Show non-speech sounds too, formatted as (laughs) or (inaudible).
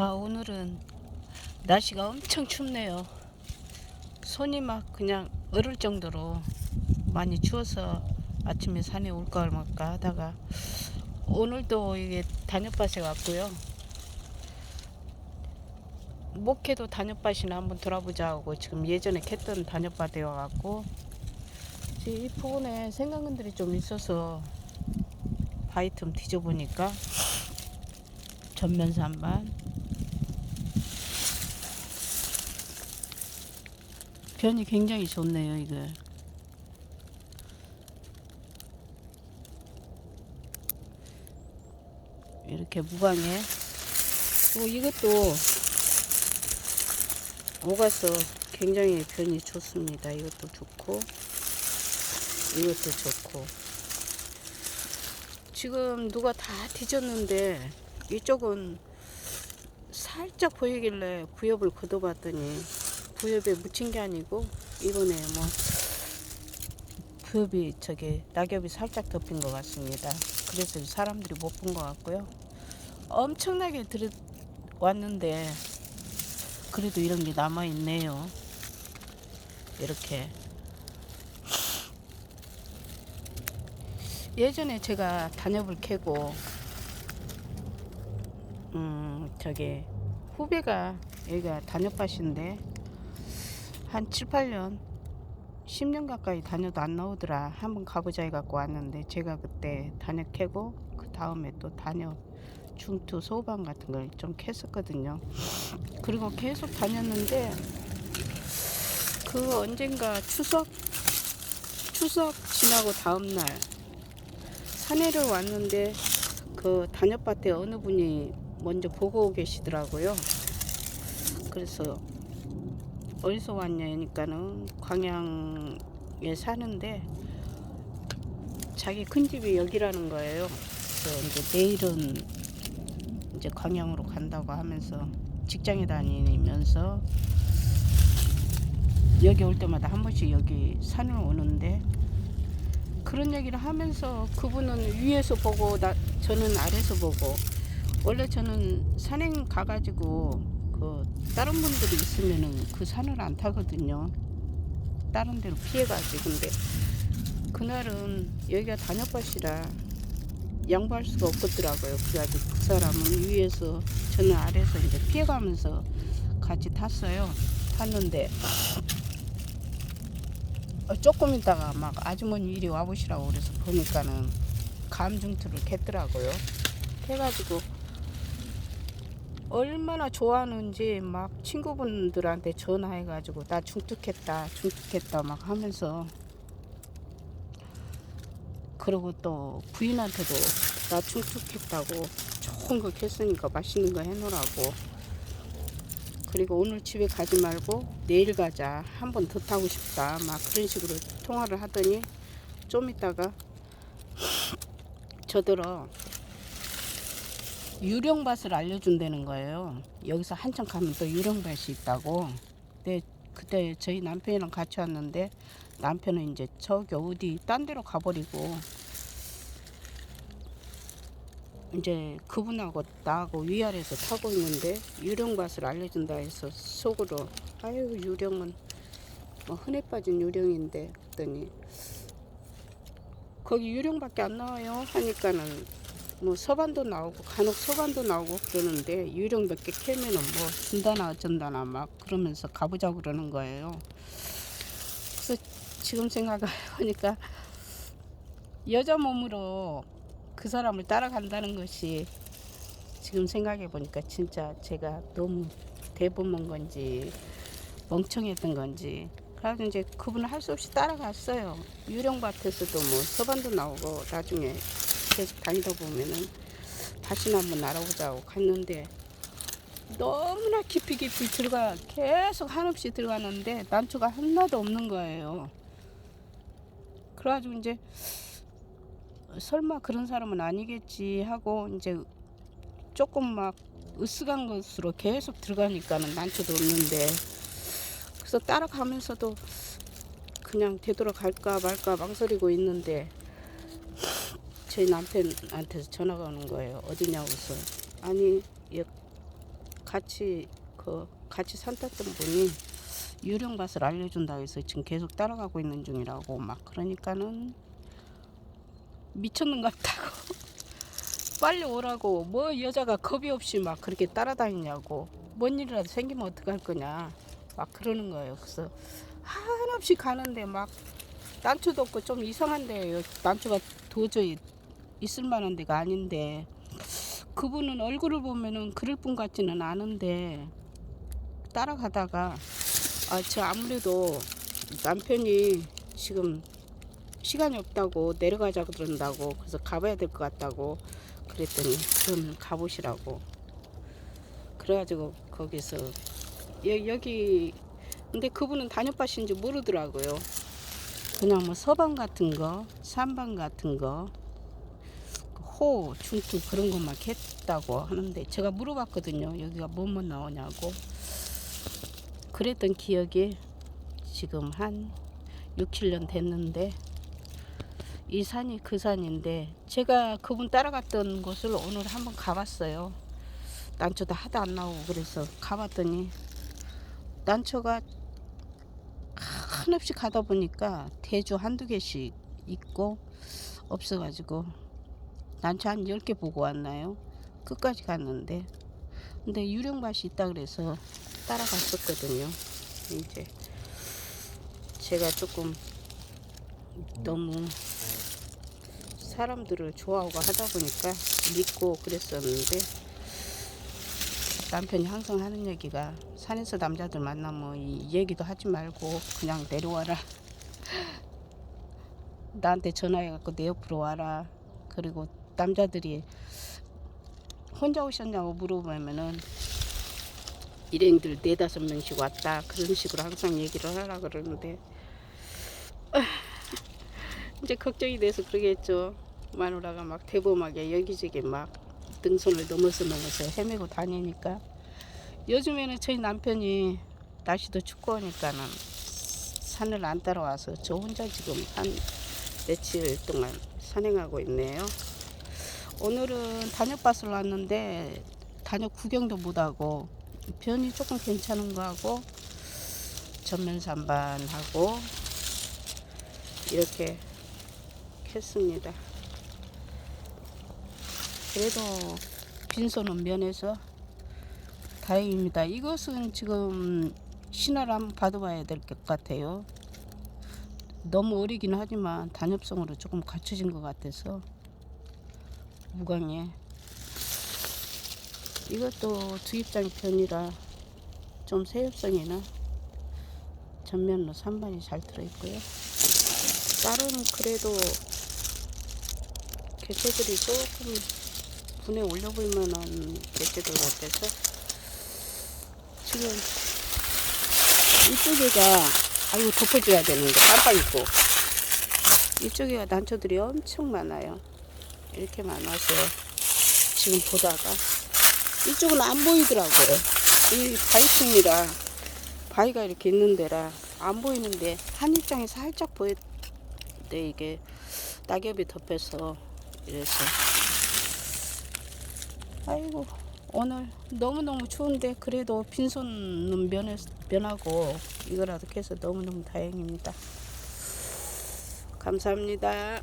아 오늘은 날씨가 엄청 춥네요. 손이 막 그냥 얼을 정도로 많이 추워서 아침에 산에 올까 말까 하다가 오늘도 이게 단엽밭에 왔고요. 목회도 단엽밭이나 한번 돌아보자 하고 지금 예전에 캤던 단엽밭에 와갖고 이 부분에 생강근들이 좀 있어서 바위 틈 뒤져보니까 전면산반 변이 굉장히 좋네요 이거. 이렇게 무광에. 그리고 이것도 오가서 굉장히 변이 좋습니다. 이것도 좋고 이것도 좋고. 지금 누가 다 뒤졌는데 이쪽은 살짝 보이길래 부엽을 걷어봤더니 부엽에 묻힌 게 아니고 이번에 뭐 부엽이 저기 낙엽이 살짝 덮인 것 같습니다. 그래서 사람들이 못 본 것 같고요. 엄청나게 들어왔는데 그래도 이런 게 남아 있네요. 이렇게 예전에 제가 단엽을 캐고 음 저기 후배가 여기가 단엽밭인데 한 7, 8년 10년 가까이 다녀도 안 나오더라 한번 가보자 해갖고 왔는데 제가 그때 단엽 캐고 그 다음에 또 단엽 중투 소방 같은 걸 좀 캤었거든요 그리고 계속 다녔는데 그 언젠가 추석 추석 지나고 다음 날 산에를 왔는데 그 단엽밭에 어느 분이 먼저 보고 계시더라고요. 그래서 어디서 왔냐니까는 광양에 사는데 자기 큰 집이 여기라는 거예요. 그래서 이제 내일은 이제 광양으로 간다고 하면서 직장에 다니면서 여기 올 때마다 한 번씩 여기 산을 오는데 그런 얘기를 하면서 그분은 위에서 보고 나 저는 아래서 보고 원래 저는 산행 가가지고 그 다른 분들이 있으면은 그 산을 안 타거든요. 다른 데로 피해가지 근데 그날은 여기가 단엽밭이라 양보할 수가 없겠더라고요. 그래가지고 그 사람은 위에서 저는 아래서 이제 피해가면서 같이 탔어요. 탔는데 어, 조금 있다가 막 아주머니 이리 와보시라고 그래서 보니까는 감중투를 캤더라고요. 해가지고 얼마나 좋아하는지 막 친구분들한테 전화해가지고 나 중특했다 중특했다 막 하면서. 그리고 또 부인한테도 나 중특했다고 좋은 거 캤으니까 맛있는 거 해놓으라고. 그리고 오늘 집에 가지 말고 내일 가자 한 번 더 타고 싶다 막 그런 식으로 통화를 하더니 좀 있다가 (laughs) 저더러 유령밭을 알려준다는 거예요. 여기서 한참 가면 또 유령밭이 있다고. 근데 그때 저희 남편이랑 같이 왔는데 남편은 이제 저기 어디 딴 데로 가버리고 이제 그분하고 나하고 위아래서 타고 있는데 유령밭을 알려준다 해서 속으로 아유 유령은 뭐 흔해 빠진 유령인데 했더니 거기 유령밖에 안 나와요 하니까는 뭐 서반도 나오고 간혹 서반도 나오고 그러는데 유령 몇 개 캐면은 뭐 준다나 어쩐다나 막 그러면서 가보자 그러는 거예요. 그래서 지금 생각해보니까 (laughs) 여자 몸으로 그 사람을 따라간다는 것이 지금 생각해 보니까 진짜 제가 너무 대범한 건지 멍청했던 건지 그래서 이제 그분을 할 수 없이 따라갔어요. 유령 밭에서도 뭐 서반도 나오고 나중에 계속 다니다 보면은 다시는 한번 날아보자고 갔는데 너무나 깊이 깊이 들어가 계속 한없이 들어가는데 난초가 하나도 없는 거예요. 그래가지고 이제 설마 그런 사람은 아니겠지 하고 이제 조금 막 으쓱한 것으로 계속 들어가니까는 난초도 없는데 그래서 따라가면서도 그냥 되돌아갈까 말까 망설이고 있는데 저희 남편한테서 전화가 오는 거예요. 어디냐고서. 아니 여- 같이 그 같이 산tas던 분이 유령밭을 알려준다 해서 지금 계속 따라가고 있는 중이라고 막 그러니까는 미쳤는갑다고. (laughs) 빨리 오라고. 뭐 여자가 겁이 없이 막 그렇게 따라다니냐고. 뭔 일이라도 생기면 어떡할 거냐. 막 그러는 거예요. 그래서 한없이 가는데 막 난초도 없고 좀 이상한데 난초가 도저히 있을 만한 데가 아닌데 그분은 얼굴을 보면은 그럴 분 같지는 않은데 따라가다가 아 저 아무래도 남편이 지금 시간이 없다고 내려가자고 그런다고 그래서 가봐야 될 것 같다고 그랬더니 그럼 가보시라고. 그래가지고 거기서 여, 여기 근데 그분은 단엽밭인지 모르더라고요. 그냥 뭐 서방 같은 거 산방 같은 거 호, 중투 그런 것만 했다고 하는데 제가 물어봤거든요. 여기가 뭐뭐 나오냐고. 그랬던 기억이 지금 한 6, 7년 됐는데 이 산이 그 산인데 제가 그분 따라갔던 곳을 오늘 한번 가봤어요. 난초도 하도 안 나오고 그래서 가봤더니 난초가 한없이 가다 보니까 대주 한두 개씩 있고 없어가지고 난초 한 10개 보고 왔나요? 끝까지 갔는데. 근데 유령밭이 있다 그래서 따라갔었거든요. 이제 제가 조금 너무 사람들을 좋아하고 하다 보니까 믿고 그랬었는데 남편이 항상 하는 얘기가 산에서 남자들 만나면 이 얘기도 하지 말고 그냥 내려와라. (laughs) 나한테 전화해갖고 내 옆으로 와라. 그리고 남자들이 혼자 오셨냐고 물어보면은 일행들 네다섯 명씩 왔다. 그런 식으로 항상 얘기를 하라 그러는데 아, 이제 걱정이 돼서 그러겠죠. 마누라가 막 대범하게 여기저기 막 등선을 넘어서 넘어서 헤매고 다니니까. 요즘에는 저희 남편이 날씨도 춥고 하니까는 산을 안 따라와서 저 혼자 지금 한 며칠 동안 산행하고 있네요. 오늘은 단역밭을 왔는데 단역 구경도 못하고 변이 조금 괜찮은 거 하고 전면 산반하고 이렇게 했습니다. 그래도 빈손은 면해서 다행입니다. 이것은 지금 신화를 한번 받아봐야 될 것 같아요. 너무 어리긴 하지만 단엽성으로 조금 갖춰진 것 같아서 무광에 이것도 두입장 편이라 좀 새엽성이나 전면으로 산반이 잘 들어있고요. 다른 그래도 개체들이 조금 분에 올려볼 만한 개체들 같아서 지금 이쪽에가 아이고 덮어줘야 되는데 깜빡이고 이쪽에가 난초들이 엄청 많아요. 이렇게 많아서 지금 보다가 이쪽은 안 보이더라고요. 이 바위층이라 바위가 이렇게 있는 데라 안 보이는데 한 입장에 살짝 보였는데 이게 낙엽이 덮여서 이래서 아이고 오늘 너무너무 추운데 그래도 빈손은 면하고 이거라도 해서 너무너무 다행입니다. 감사합니다.